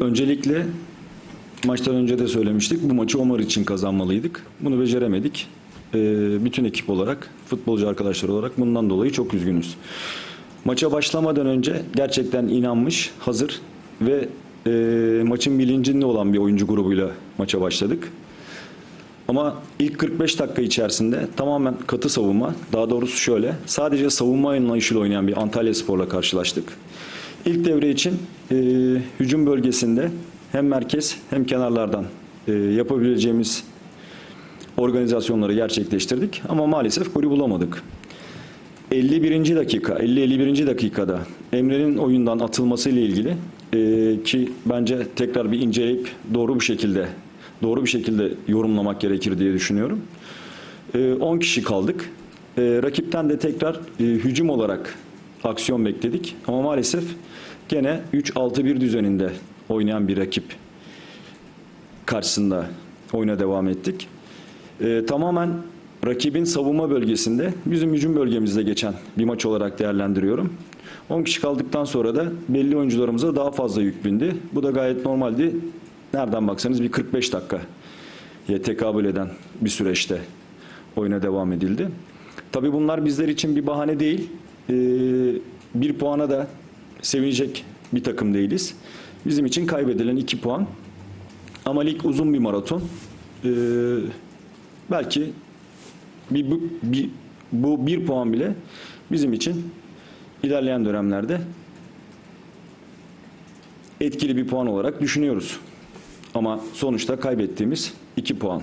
Öncelikle maçtan önce de söylemiştik. Bu maçı Omar için kazanmalıydık. Bunu beceremedik. Ee, bütün ekip olarak, futbolcu arkadaşlar olarak bundan dolayı çok üzgünüz. Maça başlamadan önce gerçekten inanmış, hazır ve e, maçın bilincinde olan bir oyuncu grubuyla maça başladık. Ama ilk 45 dakika içerisinde tamamen katı savunma, daha doğrusu şöyle, sadece savunma anlayışıyla oynayan bir Antalya Spor'la karşılaştık. İlk devre için e, hücum bölgesinde hem merkez hem kenarlardan e, yapabileceğimiz organizasyonları gerçekleştirdik ama maalesef golü bulamadık. 51. dakika, 50-51. dakikada Emre'nin oyundan atılması ile ilgili e, ki bence tekrar bir inceleyip doğru bir şekilde doğru bir şekilde yorumlamak gerekir diye düşünüyorum. E, 10 kişi kaldık. E, rakipten de tekrar e, hücum olarak aksiyon bekledik ama maalesef gene 3-6-1 düzeninde oynayan bir rakip karşısında oyuna devam ettik. Ee, tamamen rakibin savunma bölgesinde bizim hücum bölgemizde geçen bir maç olarak değerlendiriyorum. 10 kişi kaldıktan sonra da belli oyuncularımıza daha fazla yük bindi. Bu da gayet normaldi. Nereden baksanız bir 45 dakika tekabül eden bir süreçte oyuna devam edildi. Tabii bunlar bizler için bir bahane değil. Ee, bir puana da sevinecek bir takım değiliz. Bizim için kaybedilen iki puan. Ama lig uzun bir maraton. Ee, belki bir, bu, bir, bu bir puan bile bizim için ilerleyen dönemlerde etkili bir puan olarak düşünüyoruz. Ama sonuçta kaybettiğimiz iki puan.